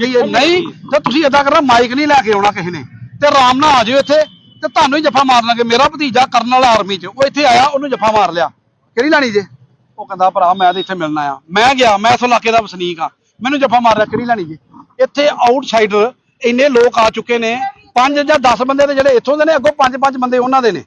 ਕਹੀਏ ਨਹੀਂ, ਤੇ ਤੁਸੀਂ ਏਦਾਂ ਕਰਨਾ ਮਾਈਕ ਨਹੀਂ ਲੈ ਕੇ ਆਉਣਾ ਕਿਸੇ ਨੇ। ਤੇ ਆਰਾਮ ਨਾਲ ਆ ਜਾਓ ਇੱਥੇ, ਤੇ ਤੁਹਾਨੂੰ ਹੀ ਜੱਫਾ ਮਾਰ ਲਾਂਗੇ। ਮੇਰਾ ਭਤੀਜਾ ਕਰਨ ਵਾਲਾ ਆਰਮੀ 'ਚ, ਉਹ ਇੱਥੇ ਆਇਆ, ਉਹਨੂੰ ਜੱਫਾ ਮਾਰ ਲਿਆ। ਕਿਹੜੀ ਲੈਣੀ ਜੇ? ਉਹ ਕਹਿੰਦਾ, ਭਰਾ, ਮੈਂ ਤੇ ਇੱਥੇ ਮਿਲਣਾ ਆ ਮੈਂ ਗਿਆ, ਮੈਂ ਇਸ ਇਲਾਕੇ ਦਾ ਵਸਨੀਕ ਆ। ਮੈਨੂੰ ਜੱਫਾ ਮਾਰ ਲਿਆ, ਕਿਹੜੀ ਲੈਣੀ ਜੇ? ਇੱਥੇ ਆਊਟਸਾਈਡਰ ਇੰਨੇ ਲੋਕ ਆ ਚੁੱਕੇ ਨੇ। ਪੰਜ ਜਾਂ 10 ਬੰਦੇ ਦੇ ਜਿਹੜੇ ਇੱਥੋਂ ਦੇ ਨੇ, ਅੱਗੋਂ ਪੰਜ ਪੰਜ ਬੰਦੇ ਉਹਨਾਂ ਦੇ ਨੇ।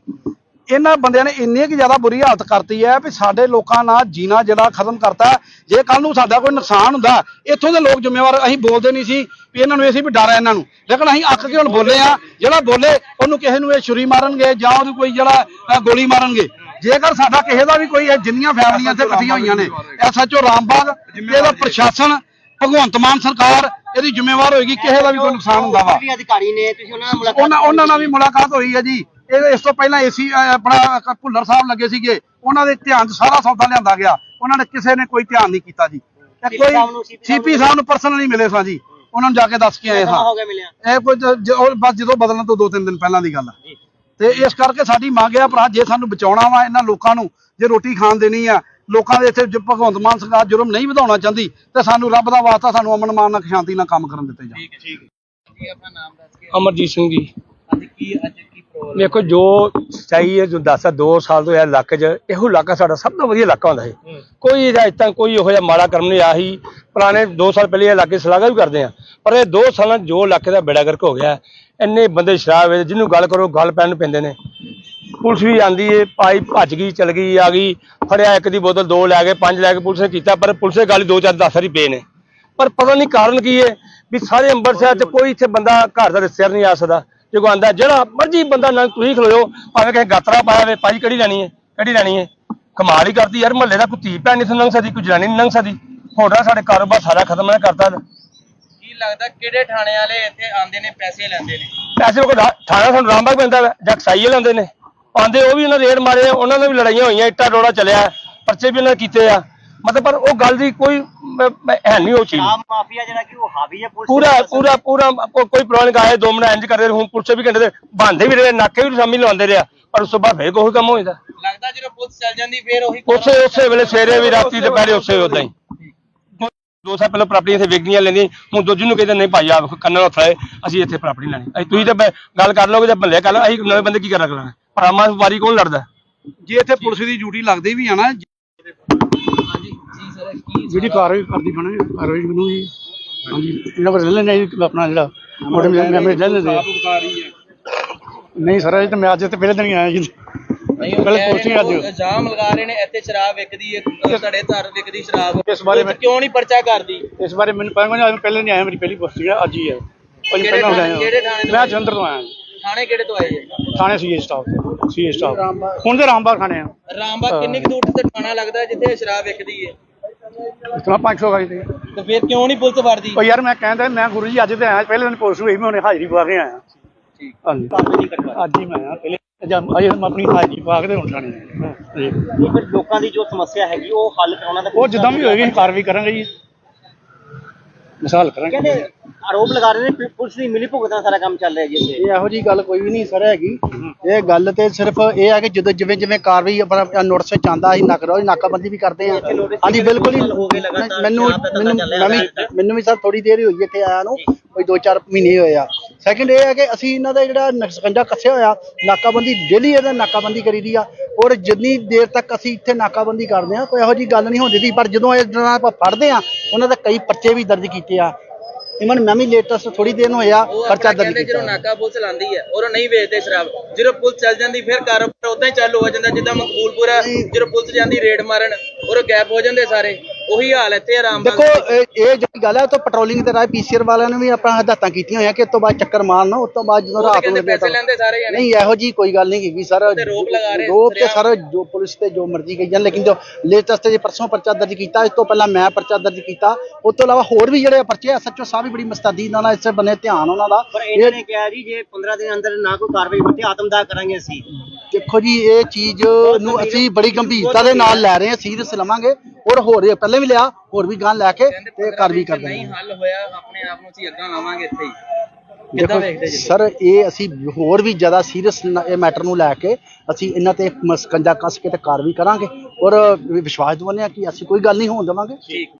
ਇਹਨਾਂ ਬੰਦਿਆਂ ਨੇ ਇੰਨੀ ਕਿ ਜ਼ਿਆਦਾ ਬੁਰੀ ਹਾਲਤ ਕਰਤੀ ਹੈ ਵੀ ਸਾਡੇ ਲੋਕਾਂ ਨਾਲ ਜੀਣਾ ਜਿਹੜਾ ਖਤਮ ਕਰਤਾ ਹੈ। ਜੇ ਕੱਲ ਨੂੰ ਸਾਡਾ ਕੋਈ ਨੁਕਸਾਨ ਹੁੰਦਾ ਇੱਥੋਂ ਦੇ ਲੋਕ ਜ਼ਿੰਮੇਵਾਰ ਅਸੀਂ ਬੋਲਦੇ ਨਹੀਂ ਸੀ ਵੀ ਇਹਨਾਂ ਨੂੰ ਇਹ ਸੀ ਵੀ ਡਰ ਹੈ ਇਹਨਾਂ ਨੂੰ। ਲੇਕਿਨ ਅਸੀਂ ਅੱਕ ਕੇ ਹੁਣ ਬੋਲੇ ਆ ਜਿਹੜਾ ਬੋਲੇ ਉਹਨੂੰ ਕਿਸੇ ਨੂੰ ਇਹ ਛੁਰੀ ਮਾਰਨਗੇ ਜਾਂ ਉਹਨੂੰ ਕੋਈ ਜਿਹੜਾ ਗੋਲੀ ਮਾਰਨਗੇ। ਜੇਕਰ ਸਾਡਾ ਕਿਸੇ ਦਾ ਵੀ ਕੋਈ ਇਹ ਜਿੰਨੀਆਂ ਫੈਮਲੀਆਂ ਇੱਥੇ ਇਕੱਠੀਆਂ ਹੋਈਆਂ ਨੇ ਐਸਐਚਓ ਰਾਮਬਾਗ ਇਹਦਾ ਪ੍ਰਸ਼ਾਸਨ ਭਗਵੰਤ ਮਾਨ ਸਰਕਾਰ ਇਹਦੀ ਜ਼ਿੰਮੇਵਾਰ ਹੋਏਗੀ ਕਿਸੇ ਦਾ ਵੀ ਕੋਈ ਨੁਕਸਾਨ ਹੁੰਦਾ ਵਾ। ਵੀ ਅਧਿਕਾਰੀ ਨੇ ਤੁਸੀਂ ਉਹਨਾਂ ਨਾਲ ਮੁਲਾਕਾਤ ਉਹਨਾਂ ਉਹਨਾਂ ਨਾਲ ਵੀ ਮੁਲਾਕਾਤ ਹੋਈ ਹੈ ਜੀ। ਇਹ ਇਸ ਤੋਂ ਪਹਿਲਾਂ ਏਸੀ ਆਪਣਾ ਭੁੱਲਰ ਸਾਹਿਬ ਲੱਗੇ ਸੀਗੇ ਉਹਨਾਂ ਦੇ ਧਿਆਨ 'ਚ ਸਾਰਾ ਸੌਦਾ ਲਿਆਂਦਾ ਗਿਆ। ਉਹਨਾਂ ਨੇ ਕਿਸੇ ਨੇ ਕੋਈ ਧਿਆਨ ਨਹੀਂ ਕੀਤਾ ਜੀ। ਕੋਈ ਸੀਪੀ ਸਾਹਿਬ ਨੂੰ ਪਰਸਨਲੀ ਮਿਲੇ ਸਾਂ ਜੀ। ਉਹਨਾਂ ਨੂੰ ਜਾ ਕੇ ਦੱਸ ਕੇ ਆਏ ਹੋ ਇਹ ਕੋਈ ਬਸ ਜਦੋਂ ਬਦਲਣ ਤੋਂ ਦੋ ਤਿੰਨ ਦਿਨ ਪਹਿਲਾਂ ਦੀ ਗੱਲ ਹੈ ਤੇ ਇਸ ਕਰਕੇ ਸਾਡੀ ਮੰਗ ਆ ਭਰਾ ਜੇ ਸਾਨੂੰ ਬਚਾਉਣਾ ਵਾ ਇਹਨਾਂ ਲੋਕਾਂ ਨੂੰ ਜੇ ਰੋਟੀ ਖਾਣ ਦੇਣੀ ਆ ਲੋਕਾਂ ਦੇ ਇੱਥੇ ਭਗਵੰਤ ਮਾਨ ਸਰਕਾਰ ਜੁਰਮ ਨਹੀਂ ਵਧਾਉਣਾ ਚਾਹੁੰਦੀ ਤੇ ਸਾਨੂੰ ਰੱਬ ਦਾ ਵਾਸਤਾ ਸਾਨੂੰ ਅਮਨ ਮਾਨ ਨਾਲ ਸ਼ਾਂਤੀ ਨਾਲ ਕੰਮ ਕਰਨ ਦਿੱਤੇ ਜਾਣ। ਜੀ ਆਪਣਾ ਨਾਮ ਦੱਸ ਕੇ ਅਮਰਜੀਤ ਸਿੰਘ ਜੀ। ਅੱਜ ਕੀ ਅੱਜ ਕੀ ਪ੍ਰੋਗਰਾਮ ਵੇਖੋ ਜੋ ਸੱਚਾਈ ਹੈ ਜੋ ਦੱਸਦਾ 2 ਸਾਲ ਤੋਂ ਇਹ ਇਲਾਕੇ 'ਚ ਇਹੋ ਇਲਾਕਾ ਸਾਡਾ ਸਭ ਤੋਂ ਵਧੀਆ ਇਲਾਕਾ ਹੁੰਦਾ ਹੈ। ਕੋਈ ਅਜੇ ਤੱਕ ਕੋਈ ਇਹੋ ਜਿਹਾ ਮਾੜਾ ਕਰਮ ਨਹੀਂ ਆਹੀ ਪੁਰਾਣੇ 2 ਸਾਲ ਪਹਿਲੇ ਇਹ ਇਲਾਕੇ ਸਲਾਗਾ ਵੀ ਕਰਦੇ ਆ। ਪਰ ਇਹ 2 ਸਾਲਾਂ 'ਚ ਜੋ ਇਲਾਕੇ ਦਾ ਬੇੜਾ ਗਰਕ ਹੋ ਗਿਆ ਇੰਨੇ ਬੰਦੇ ਸ਼ਰਾਬ ਵੇਚਦੇ ਜਿਹਨੂੰ ਗੱਲ ਕਰੋ ਗੱਲ ਪੈਣ ਨੂੰ ਪੈਂਦੇ ਨੇ। ਪੁਲਿਸ ਵੀ ਆਂਦੀ ਏ ਪਾਈ ਭੱਜ ਗਈ ਚਲ ਗਈ ਆ ਗਈ ਫੜਿਆ ਇੱਕ ਦੀ ਬੋਤਲ ਦੋ ਲੈ ਗਏ ਪੰਜ ਲੈ ਕੇ ਪੁਲਿਸ ਨੇ ਕੀਤਾ ਪਰ ਪੁਲਿਸ ਦੇ ਗੱਲ ਦੋ ਚਾਰ ਦਸ ਵਾਰੀ ਪਏ ਨੇ। ਪਰ ਪਤਾ ਨਹੀਂ ਕਾਰਨ ਕੀ ਹੈ ਵੀ ਸਾਰੇ ਅੰਮ੍ਰਿਤਸਰ ਚ ਕੋਈ ਇੱਥੇ ਬੰਦਾ ਘਰ ਦਾ ਰਿਸ਼ਤੇਦਾਰ ਨਹੀਂ ਆ ਸਕਦਾ। ਜੇ ਕੋਈ ਆਂਦਾ ਜਿਹੜਾ ਮਰਜ਼ੀ ਬੰਦਾ ਨਾਲ ਤੁਸੀਂ ਖਲੋਇਓ ਭਾਵੇਂ ਕਿਸੇ ਗਾਤਰਾ ਪਾਇਆ ਵੇ ਭਾਈ ਕਿਹੜੀ ਲੈਣੀ ਹੈ ਕਿਹੜੀ ਲੈਣੀ ਹੈ। ਕਮਾਲ ਹੀ ਕਰਦੀ ਯਾਰ ਮਹੱਲੇ ਦਾ ਕੋਈ ਧੀ ਭੈਣ ਨਹੀਂ ਲੰਘ ਸਕਦੀ ਕੋਈ ਜਨਾਨੀ ਨਹੀਂ ਲੰਘ ਸਕਦੀ। ਹੋਟਲ ਸਾਡੇ ਕਾਰੋਬਾਰ ਸਾਰਾ ਖਤਮ ਨਾ ਕਰਤਾ। ਕੀ ਲੱਗਦਾ ਕਿਹੜੇ ਥਾਣੇ ਵਾਲੇ ਇੱਥੇ ਆਉਂਦੇ ਨੇ ਪੈਸੇ ਲੈਂਦੇ ਨੇ? ਪੈਸੇ ਕੋਈ ਥਾਣਾ ਸਾਨੂੰ ਰਾਮਬਾਗ ਪੈਂਦਾ ਜਾਂ ਕਸਾਈਏ ਲੈਂਦੇ ਨੇ। ਆਂਦੇ ਉਹ ਵੀ ਉਹਨਾਂ ਰੇਡ ਮਾਰੇ ਉਹਨਾਂ ਨਾਲ ਵੀ ਲੜਾਈਆਂ ਹੋਈਆਂ ਇੱਟਾ ਰੋੜਾ ਚੱਲਿਆ ਪਰਚੇ ਵੀ ਉਹਨਾਂ ਕੀਤੇ ਆ। ਮਤਲਬ ਪਰ ਉਹ ਗੱਲ ਦੀ ਕੋਈ ਹੈ ਨਹੀਂ ਉਹ ਚੀਜ਼। ਸ਼ਰਾਬ ਮਾਫੀਆ ਜਿਹੜਾ ਕਿ ਉਹ ਹਾਵੀ ਹੈ ਪੁਲਿਸ ਪੂਰਾ ਪੂਰਾ ਪੂਰਾ ਕੋਈ ਪ੍ਰੋਬਲਮ ਨਹੀਂ ਆਏ ਦੋ ਮਿੰਟ ਇੰਜ ਕਰਦੇ ਰਹੇ, ਹੁਣ ਪੁਲਿਸ ਵੀ ਘੰਟੇ ਦੇ ਬੰਦੇ ਵੀ ਰਹੇ ਨਾਕੇ ਵੀ ਸ਼ਾਮੀ ਲਵਾਉਂਦੇ ਰਿਹਾ ਪਰ ਉਸ ਤੋਂ ਬਾਅਦ ਫੇਰ ਕੋਈ ਕੰਮ ਹੋ ਜਾਂਦਾ ਲੱਗਦਾ ਜਦੋਂ ਪੁਲਿਸ ਚੱਲ ਜਾਂਦੀ ਫੇਰ ਉਹੀ ਉਸੇ ਉਸੇ ਵੇਲੇ ਸਵੇਰੇ ਵੀ ਰਾਤੀ ਦੁਪਹਿਰੇ ਉਸੇ ਉਦਾਂ ਹੀ। ਦੋ ਸਾਲ ਪਹਿਲਾਂ ਪ੍ਰਾਪਰਟੀ ਇੱਥੇ ਵਿਕਦੀਆਂ ਲੈਂਦੀਆਂ ਹੁਣ ਦੂਜੀ ਨੂੰ ਕਹਿੰਦੇ ਨਹੀਂ ਭਾਈ ਆ ਕੰਨਾਂ ਨਾਲ ਹੱਥ ਅਸੀਂ ਇੱਥੇ ਪ੍ਰਾਪਰਟੀ ਲੈਣੀ। ਅਸੀਂ ਤੁਸੀਂ ਤਾਂ ਗੱਲ ਕਰ ਲਓਗੇ ਜਾਂ ਭੱਲੇ ਕਰ ਲਓ ਅਸੀਂ ਨਵੇਂ ਬੰਦੇ ਕੀ ਕਰ ਕਰਾਂਗੇ ਪਰ ਆਮਾਂ ਵਾਰੀ ਕੌਣ ਲੜਦਾ? ਜੇ ਇੱਥੇ ਪੁਲਿਸ ਦੀ ਡਿਊਟੀ ਲੱਗਦੀ ਵੀ ਆ ਨਾ ਜਿਹੜੀ ਕਾਰਵਾਈ ਕਰਦੀ ਬਣੇ ਕਾਰਵਾਈ ਨੂੰ ਜੀ ਹਾਂਜੀ ਇਹਨਾਂ ਪਰ ਲੈ ਲੈਣੇ ਆਪਣਾ ਜਿਹੜਾ ਮੋਟੇ ਮੈਂਬਰ ਲੈ ਲੈਂਦੇ ਆ। ਨਹੀਂ ਸਰ ਇਹ ਤਾਂ ਮੈਂ ਅੱਜ ਤੇ ਪਹਿਲੇ ਦਿਨ ਹੀ ਆਇਆ ਜੀ। ਨਹੀਂ ਉਹ ਪਹਿਲੇ ਨੇ, ਅੱਜ। ਇਲਜ਼ਾਮ ਲਗਾ ਰਹੇ ਨੇ ਇੱਥੇ ਸ਼ਰਾਬ ਵਿਕਦੀ ਹੈ ਧੜੇ ਧਰ ਵਿਕਦੀ ਸ਼ਰਾਬ। ਇਸ ਬਾਰੇ ਮੈਂ- ਕਿਉਂ ਨਹੀਂ ਪਰਚਾ ਕਰਦੀ? ਇਸ ਬਾਰੇ ਮੈਨੂੰ ਪਤਾ ਨਹੀਂ ਪਹਿਲੇ ਨਹੀਂ ਆਇਆ ਮੇਰੀ ਪਹਿਲੀ ਪੋਸਟਿੰਗ ਹੈ ਅੱਜ ਹੀ ਹੈ ਕਿਹੜੇ ਪਹਿਲਾਂ ਥਾਣੇ- ਆਇਆ। ਕਿਹੜੇ ਥਾਣੇ ਤੋਂ ਮੈਂ? ਜਲੰਧਰ ਤੋਂ ਆਇਆ ਜੀ। ਥਾਣੇ ਕਿਹੜੇ ਤੋਂ ਆਏ ਜੀ? ਥਾਣੇ ਸੀਏ ਸਟਾਫ ਸੀਏ ਸਟਾਫ ਹੁਣ ਤੇ ਰਾਮਬਾਗ ਥਾਣੇ ਆ। ਰਾਮਬਾਗ ਕਿੰਨੀ ਕੁ ਦੂਰ ਤੇ ਥਾਣਾ ਲੱਗਦਾ ਜਿੱਥੇ ਸ਼ਰਾਬ ਵਿਕਦੀ ਹੈ? ਇਤਨਾ 500 ਗਾਈ ਤੇ ਤੇ ਫਿਰ ਕਿਉਂ ਨਹੀਂ ਪੁਲਿਸ ਵੜਦੀ? ਉਹ ਯਾਰ ਮੈਂ ਕਹਿੰਦਾ ਮੈਂ ਗੁਰੂ ਜੀ ਅੱਜ ਤੇ ਆਇਆ ਪਹਿਲੇ ਦਿਨ ਪੁਲਿਸ ਹੋਈ ਮੈਂ ਉਹਨੇ ਹਾਜ਼ਰੀ ਪਾ ਕੇ ਆਇਆ। ਠੀਕ। ਹਾਂਜੀ। ਅੱਜ ਹੀ ਮੈਂ ਆਇਆ ਪਹਿਲੇ ਅੱਜ ਅਜੇ ਮੈਂ ਆਪਣੀ ਹਾਜ਼ਰੀ ਪਾ ਕੇ ਤੇ ਹੁਣ ਥਾਣੇ ਆਇਆ ਜੀ ਫਿਰ ਲੋਕਾਂ ਦੀ ਜੋ ਸਮੱਸਿਆ ਹੈਗੀ ਉਹ ਹੱਲ ਕਰਾਉਣਾ ਤਾਂ ਉਹ ਜਿੱਦਾਂ ਵੀ ਹੋਏਗੀ ਅਸੀਂ ਕਾਰਵਾਈ ਕਰਾਂਗੇ ਜੀ। ਮਿਸਾਲ ਕਰਾਂਗੇ। ਕਹਿੰਦੇ ਆਰੋਪ ਲਗਾ ਰਹੇ ਨੇ ਪੁਲਿਸ ਦੀ ਮਿਲੀ ਭੁਗਤ ਸਾਰਾ ਕੰਮ ਚੱਲ ਰਿਹਾ ਜੀ ਇੱਥੇ। ਇਹ ਇਹੋ ਜੀ ਗੱਲ ਕੋਈ ਵੀ ਨਹੀਂ ਸਰ ਹੈਗੀ। ਇਹ ਗੱਲ ਤੇ ਸਿਰਫ ਇਹ ਹੈ ਕਿ ਜਦੋਂ ਜਿਵੇਂ ਜਿਵੇਂ ਕਾਰਵਾਈ ਆਪਣਾ ਨੋਟਿਸ ਚ ਆਂਦਾ ਅਸੀਂ ਨਕ ਰੋਜ਼ ਨਾਕਾਬੰਦੀ ਵੀ ਕਰਦੇ ਹਾਂ। ਹਾਂਜੀ ਬਿਲਕੁਲ ਹੀ ਮੈਨੂੰ ਮੈਨੂੰ ਮੈਂ ਵੀ ਮੈਨੂੰ ਵੀ ਸਰ ਥੋੜੀ ਦੇਰ ਹੀ ਹੋਈ ਇੱਥੇ ਆਇਆ ਨੂੰ ਕੋਈ 2-4 ਮਹੀਨੇ ਹੋਏ ਆ। ਸੈਕਿੰਡ ਇਹ ਹੈ ਕਿ ਅਸੀਂ ਇਹਨਾਂ ਦਾ ਜਿਹੜਾ ਨਕਸ਼ਕੰਜਾ ਕੱਸਿਆ ਹੋਇਆ ਨਾਕਾਬੰਦੀ ਡੇਲੀ ਇਹਦਾ ਨਾਕਾਬੰਦੀ ਕਰੀਦੀ ਆ। ਔਰ ਜਿੰਨੀ ਦੇਰ ਤੱਕ ਅਸੀਂ ਇੱਥੇ ਨਾਕਾਬੰਦੀ ਕਰਦੇ ਆ ਕੋਈ ਇਹੋ ਜੀ ਗੱਲ ਨਹੀਂ ਹੁੰਦੀ ਪਰ ਜਦੋਂ ਇਹ ਫੜਦੇ ਆ ਉਹਨਾਂ ਦੇ ਕਈ ਪਰਚੇ ਵੀ ਦਰਜ ਕੀਤੇ ਆ। ਇਵਨ ਮੈਂ ਵੀ ਲੇਟੈਸਟ ਥੋੜੀ ਦਿਨ ਹੋਇਆ ਉਹ ਪਰਚਾ ਦਰਜ ਕਹਿੰਦੇ ਜਦੋਂ ਕੀਤਾ। ਨਾਕਾ ਪੁਲਿਸ ਲਾਂਦੀ ਹੈ ਔਰ ਨਹੀਂ ਵੇਚਦੇ ਸ਼ਰਾਬ। ਜਦੋਂ ਪੁਲਿਸ ਚੱਲ ਜਾਂਦੀ ਫਿਰ ਕਾਰੋਬਾਰ ਉਦਾਂ ਹੀ ਚਾਲੂ ਹੋ ਜਾਂਦਾ ਜਿੱਦਾਂ ਮਕਬੂਲਪੁਰਾ ਜਦੋਂ ਪੁਲਿਸ ਜਾਂਦੀ ਰੇਡ ਮਾਰਨ ਔਰ ਗੈਪ ਹੋ ਜਾਂਦੇ ਸਾਰੇ। ਉਹੀ ਹਾਲ ਇੱਥੇ ਆਰਾਮ ਦੇਖੋ ਇਹ ਇਹ ਜਿਹੜੀ ਗੱਲ ਹੈ ਉਹ ਤਾਂ ਪੈਟਰੋਲਿੰਗ ਤੇ ਰਾਹ ਪੀਸੀਆਰ ਵਾਲਿਆਂ ਨੇ ਵੀ ਆਪਣਾ ਹਦਾਇਤਾਂ ਕੀਤੀਆਂ ਹੋਈਆਂ ਕਿ ਇਸ ਤੋਂ ਬਾਅਦ ਚੱਕਰ ਮਾਰਨਾ ਉਸ ਤੋਂ ਬਾਅਦ ਜਦੋਂ ਰਾਤ ਕਹਿੰਦੇ ਨੂੰ ਪੈਸੇ ਲੈਂਦੇ ਸਾਰੇ ਜਾਣੇ। ਨਹੀਂ ਇਹੋ ਜੀ ਕੋਈ ਗੱਲ ਨਹੀਂ ਹੈਗੀ ਸਰ ਤੇ ਰੋਪ ਲਗਾ ਰਹੇ ਰੋਪ ਤੇ। ਸਰ ਜੋ ਪੁਲਿਸ ਤੇ ਜੋ ਮਰਜ਼ੀ ਕਹੀ ਜਾਣ ਲੇਕਿਨ ਜੋ ਲੇਟੈਸਟ ਜੇ ਪਰਸੋਂ ਪਰਚਾ ਦਰਜ ਕੀਤਾ ਇਸ ਤੋਂ ਪਹਿਲਾਂ ਮੈਂ ਪਰਚਾ ਦਰਜ ਕੀਤਾ ਉਸ ਤੋਂ ਇਲਾਵਾ ਹੋਰ ਵੀ ਜਿਹੜੇ ਪਰਚੇ ਐਸਐਚਓ ਸਾਹਿਬ ਵੀ ਬੜੀ ਮਸਤਾਦੀ ਨਾਲ ਇਸੇ ਬੰਨੇ ਧਿਆਨ ਉਹਨਾਂ ਦਾ। ਪਰ ਇਹਨਾਂ ਨੇ ਕਿਹਾ ਜੀ ਜੇ 15 ਦਿਨ ਅੰਦਰ ਨਾ ਕੋਈ ਕਾਰਵਾਈ ਹੁੰਦੀ ਆਤਮਦਾਹ ਕਰਾਂਗੇ ਅਸੀਂ। ਦੇਖੋ ਜੀ ਇਹ ਚੀਜ਼ ਨੂੰ ਅਸੀਂ ਬੜੀ ਗੰਭੀਰਤਾ ਦੇ ਨਾਲ ਲੈ ਰਹੇ ਹਾਂ ਸੀਰੀਅਸ ਲਵਾਂਗੇ। ਔਰ ਹੋਰ ਪਹਿਲਾਂ ਵੀ ਲਿਆ ਹੋਰ ਵੀ ਗਾਂ ਲੈ ਕੇ ਤੇ ਕਾਰਵਾਈ ਕਰਦੇ ਨਹੀਂ ਹਾਂ ਹੱਲ ਹੋਇਆ ਆਪਣੇ ਆਪ ਨੂੰ ਅਸੀਂ ਅੱਗਾ ਲਾਵਾਂਗੇ ਇੱਥੇ ਹੀ। ਦੇਖੋ ਸਰ ਇਹ ਅਸੀਂ ਹੋਰ ਵੀ ਜ਼ਿਆਦਾ ਸੀਰੀਅਸ ਇਹ ਮੈਟਰ ਨੂੰ ਲੈ ਕੇ ਅਸੀਂ ਇਹਨਾਂ ਤੇ ਮਸਕੰਜਾ ਕੱਸ ਕੇ ਤੇ ਕਾਰਵਾਈ ਕਰਾਂਗੇ। ਔਰ ਵਿਸ਼ਵਾਸ ਦਿਵਾਉਂਦੇ ਹਾਂ ਕਿ ਅਸੀਂ ਕੋਈ ਗੱਲ ਨਹੀਂ ਹੋਣ ਦੇਵਾਂਗੇ।